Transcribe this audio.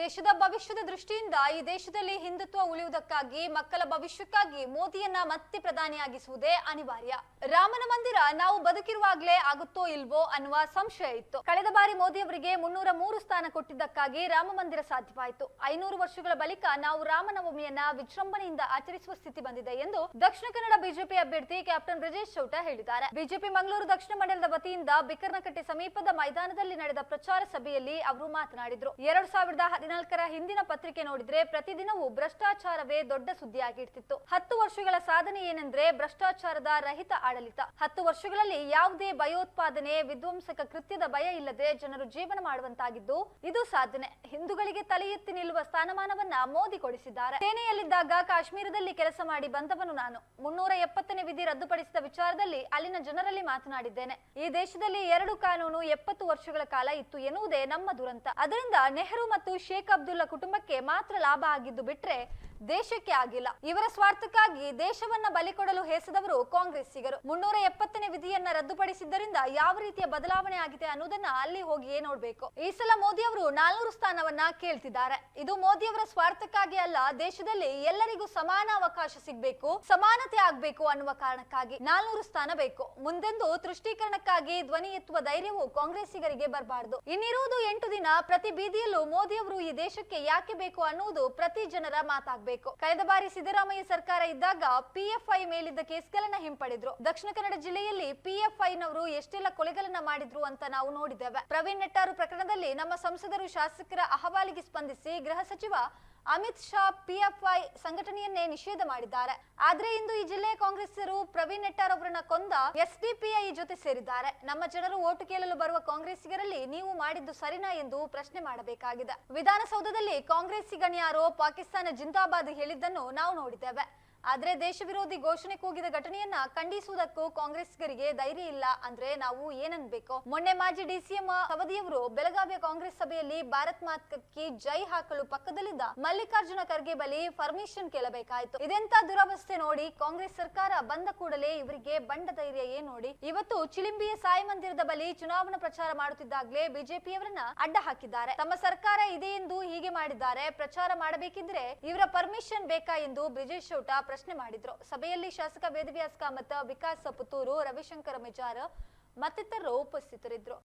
ದೇಶದ ಭವಿಷ್ಯದ ದೃಷ್ಟಿಯಿಂದ ಈ ದೇಶದಲ್ಲಿ ಹಿಂದುತ್ವ ಉಳಿಯುವುದಕ್ಕಾಗಿ, ಮಕ್ಕಳ ಭವಿಷ್ಯಕ್ಕಾಗಿ ಮೋದಿಯನ್ನ ಮತ್ತೆ ಪ್ರಧಾನಿಯಾಗಿಸುವುದೇ ಅನಿವಾರ್ಯ. ರಾಮನ ಮಂದಿರ ನಾವು ಬದುಕಿರುವಾಗಲೇ ಆಗುತ್ತೋ ಇಲ್ವೋ ಅನ್ನುವ ಸಂಶಯ ಇತ್ತು. ಕಳೆದ ಬಾರಿ ಮೋದಿ ಅವರಿಗೆ ಮುನ್ನೂರ ಮೂರು ಸ್ಥಾನ ಕೊಟ್ಟಿದ್ದಕ್ಕಾಗಿ ರಾಮ ಮಂದಿರ ಸಾಧ್ಯವಾಯಿತು. ಐನೂರು ವರ್ಷಗಳ ಬಳಿಕ ನಾವು ರಾಮನವಮಿಯನ್ನ ವಿಜೃಂಭಣೆಯಿಂದ ಆಚರಿಸುವ ಸ್ಥಿತಿ ಬಂದಿದೆ ಎಂದು ದಕ್ಷಿಣ ಕನ್ನಡ ಬಿಜೆಪಿ ಅಭ್ಯರ್ಥಿ ಕ್ಯಾಪ್ಟನ್ ಬ್ರಜೇಶ್ ಚೌಟ ಹೇಳಿದ್ದಾರೆ. ಬಿಜೆಪಿ ಮಂಗಳೂರು ದಕ್ಷಿಣ ಮಂಡಲದ ವತಿಯಿಂದ ಬಿಕರ್ನಕಟ್ಟೆ ಸಮೀಪದ ಮೈದಾನದಲ್ಲಿ ನಡೆದ ಪ್ರಚಾರ ಸಭೆಯಲ್ಲಿ ಅವರು ಮಾತನಾಡಿದ್ರು. ಎರಡು ಸಾವಿರದ ಹದಿನಾಲ್ಕರ ಹಿಂದಿನ ಪತ್ರಿಕೆ ನೋಡಿದ್ರೆ ಪ್ರತಿದಿನವೂ ಭ್ರಷ್ಟಾಚಾರವೇ ದೊಡ್ಡ ಸುದ್ದಿಯಾಗಿರ್ತಿತ್ತು. ಹತ್ತು ವರ್ಷಗಳ ಸಾಧನೆ ಏನೆಂದ್ರೆ ಭ್ರಷ್ಟಾಚಾರದ ರಹಿತ ಆಡಳಿತ. ಹತ್ತು ವರ್ಷಗಳಲ್ಲಿ ಯಾವುದೇ ಭಯೋತ್ಪಾದನೆ, ವಿಧ್ವಂಸಕ ಕೃತ್ಯದ ಭಯ ಇಲ್ಲದೆ ಜನರು ಜೀವನ ಮಾಡುವಂತಾಗಿದ್ದು ಇದು ಸಾಧನೆ. ಹಿಂದೂಗಳಿಗೆ ತಲೆ ಎತ್ತಿ ನಿಲ್ಲುವ ಸ್ಥಾನಮಾನವನ್ನ ಮೋದಿ ಕೊಡಿಸಿದ್ದಾರೆ. ಸೇನೆಯಲ್ಲಿದ್ದಾಗ ಕಾಶ್ಮೀರದಲ್ಲಿ ಕೆಲಸ ಮಾಡಿ ಬಂದವನು ನಾನು. ಮುನ್ನೂರ ಎಪ್ಪತ್ತನೇ ವಿಧಿ ರದ್ದುಪಡಿಸಿದ ವಿಚಾರದಲ್ಲಿ ಅಲ್ಲಿನ ಜನರಲ್ಲಿ ಮಾತನಾಡಿದ್ದೇನೆ. ಈ ದೇಶದಲ್ಲಿ ಎರಡು ಕಾನೂನು ಎಪ್ಪತ್ತು ವರ್ಷಗಳ ಕಾಲ ಇತ್ತು ಎನ್ನುವುದೇ ನಮ್ಮ ದುರಂತ. ಅದರಿಂದ ನೆಹರು ಮತ್ತು ಶೇಖ್ ಅಬ್ದುಲ್ಲಾ ಕುಟುಂಬಕ್ಕೆ ಮಾತ್ರ ಲಾಭ ಆಗಿದ್ದು ಬಿಟ್ರೆ ದೇಶಕ್ಕೆ ಆಗಿಲ್ಲ. ಇವರ ಸ್ವಾರ್ಥಕ್ಕಾಗಿ ದೇಶವನ್ನ ಬಲಿ ಕೊಡಲು ಹೇಸಿದವರು ಕಾಂಗ್ರೆಸ್ಸಿಗರು. ಮುನ್ನೂರ ಎಪ್ಪತ್ತನೇ ವಿಧಿಯನ್ನ ರದ್ದುಪಡಿಸಿದ್ದರಿಂದ ಯಾವ ರೀತಿಯ ಬದಲಾವಣೆ ಆಗಿದೆ ಅನ್ನೋದನ್ನ ಅಲ್ಲಿ ಹೋಗಿಯೇ ನೋಡ್ಬೇಕು. ಈ ಸಲ ಮೋದಿ ಅವರು ನಾಲ್ನೂರು ಸ್ಥಾನವನ್ನ ಕೇಳ್ತಿದ್ದಾರೆ. ಇದು ಮೋದಿ ಅವರ ಸ್ವಾರ್ಥಕ್ಕಾಗಿ ಅಲ್ಲ, ದೇಶದಲ್ಲಿ ಎಲ್ಲರಿಗೂ ಸಮಾನ ಅವಕಾಶ ಸಿಗ್ಬೇಕು, ಸಮಾನತೆ ಆಗ್ಬೇಕು ಅನ್ನುವ ಕಾರಣಕ್ಕಾಗಿ ನಾಲ್ನೂರು ಸ್ಥಾನ ಬೇಕು. ಮುಂದೆಂದು ತೃಷ್ಟೀಕರಣಕ್ಕಾಗಿ ಧ್ವನಿ ಎತ್ತುವ ಧೈರ್ಯವು ಕಾಂಗ್ರೆಸ್ಸಿಗರಿಗೆ ಬರಬಾರದು. ಇನ್ನಿರುವುದು ಎಂಟು ದಿನ ಪ್ರತಿ ಬೀದಿಯಲ್ಲೂ ಮೋದಿ ಅವರು ಈ ದೇಶಕ್ಕೆ ಯಾಕೆ ಬೇಕು ಅನ್ನುವುದು ಪ್ರತಿ ಜನರ ಮಾತಾಗಬೇಕು. ಕಳೆದ ಬಾರಿ ಸಿದ್ದರಾಮಯ್ಯ ಸರ್ಕಾರ ಇದ್ದಾಗ ಪಿಎಫ್ಐ ಮೇಲಿದ್ದ ಕೇಸ್ಗಳನ್ನ ಹಿಂಪಡೆದ್ರು. ದಕ್ಷಿಣ ಕನ್ನಡ ಜಿಲ್ಲೆಯಲ್ಲಿ ಪಿಎಫ್ಐ ನವರು ಎಷ್ಟೆಲ್ಲ ಕೊಲೆಗಳನ್ನ ಮಾಡಿದ್ರು ಅಂತ ನಾವು ನೋಡಿದ್ದೇವೆ. ಪ್ರವೀಣ್ ನೆಟ್ಟಾರು ಪ್ರಕರಣದಲ್ಲಿ ನಮ್ಮ ಸಂಸದರು ಶಾಸಕರ ಅಹವಾಲಿಗೆ ಸ್ಪಂದಿಸಿ ಗೃಹ ಸಚಿವ ಅಮಿತ್ ಶಾ ಪಿಎಫ್ಐ ಸಂಘಟನೆಯನ್ನೇ ನಿಷೇಧ ಮಾಡಿದ್ದಾರೆ. ಆದ್ರೆ ಇಂದು ಈ ಜಿಲ್ಲೆಯ ಕಾಂಗ್ರೆಸ್ಸರು ಪ್ರವೀಣ್ ನೆಟ್ಟಾರ್ ಅವರನ್ನ ಕೊಂದ ಎಸ್ಡಿಪಿಐ ಜೊತೆ ಸೇರಿದ್ದಾರೆ. ನಮ್ಮ ಜನರು ಓಟು ಕೇಳಲು ಬರುವ ಕಾಂಗ್ರೆಸ್ಸಿಗರಲ್ಲಿ ನೀವು ಮಾಡಿದ್ದು ಸರಿನಾ ಎಂದು ಪ್ರಶ್ನೆ ಮಾಡಬೇಕಾಗಿದೆ. ವಿಧಾನಸೌಧದಲ್ಲಿ ಕಾಂಗ್ರೆಸ್ಸಿಗಣ್ಯಾರೋ ಪಾಕಿಸ್ತಾನ ಜಿಂದಾಬಾದ್ ಹೇಳಿದ್ದನ್ನು ನಾವು ನೋಡಿದ್ದೇವೆ. ಆದ್ರೆ ದೇಶ ವಿರೋಧಿ ಘೋಷಣೆ ಕೂಗಿದ ಘಟನೆಯನ್ನ ಖಂಡಿಸುವುದಕ್ಕೂ ಕಾಂಗ್ರೆಸ್ಗರಿಗೆ ಧೈರ್ಯ ಇಲ್ಲ. ಅಂದ್ರೆ ನಾವು ಏನನ್ಬೇಕು? ಮೊನ್ನೆ ಮಾಜಿ ಡಿಸಿಎಂ ಅವಧಿಯವರು ಬೆಳಗಾವಿಯ ಕಾಂಗ್ರೆಸ್ ಸಭೆಯಲ್ಲಿ ಭಾರತ್ ಮಾತಕ್ಕೆ ಜೈ ಹಾಕಲು ಪಕ್ಕದಲ್ಲಿದ್ದ ಮಲ್ಲಿಕಾರ್ಜುನ ಖರ್ಗೆ ಬಳಿ ಪರ್ಮಿಷನ್ ಕೇಳಬೇಕಾಯ್ತು. ಇದೆಂತ ದುರವಸ್ಥೆ ನೋಡಿ ಕಾಂಗ್ರೆಸ್ ಸರ್ಕಾರ ಬಂದ ಕೂಡಲೇ ಇವರಿಗೆ ಬಂಡ ಧೈರ್ಯ ಏನ್ ನೋಡಿ? ಇವತ್ತು ಚಿಲಿಂಬಿಯ ಸಾಯಿ ಮಂದಿರದ ಬಳಿ ಚುನಾವಣಾ ಪ್ರಚಾರ ಮಾಡುತ್ತಿದ್ದಾಗಲೇ ಬಿಜೆಪಿಯವರನ್ನ ಅಡ್ಡ ಹಾಕಿದ್ದಾರೆ. ತಮ್ಮ ಸರ್ಕಾರ ಇದೆ ಎಂದು ಹೀಗೆ ಮಾಡಿದ್ದಾರೆ. ಪ್ರಚಾರ ಮಾಡಬೇಕಿದ್ರೆ ಇವರ ಪರ್ಮಿಷನ್ ಬೇಕಾ ಎಂದು ಬ್ರಿಜೇಶ್ ಚೌಟ ಪ್ರಶ್ನೆ ಮಾಡಿದ್ರು. ಸಭೆಯಲ್ಲಿ ಶಾಸಕ ವೇದವ್ಯಾಸ್ ಕಾಮತ್ ವಿಕಾಸ್ ಪುತ್ತೂರು ರವಿಶಂಕರ ಮೆಜಾರ್ ಮತ್ತಿತರರು ಉಪಸ್ಥಿತರಿದ್ದರು.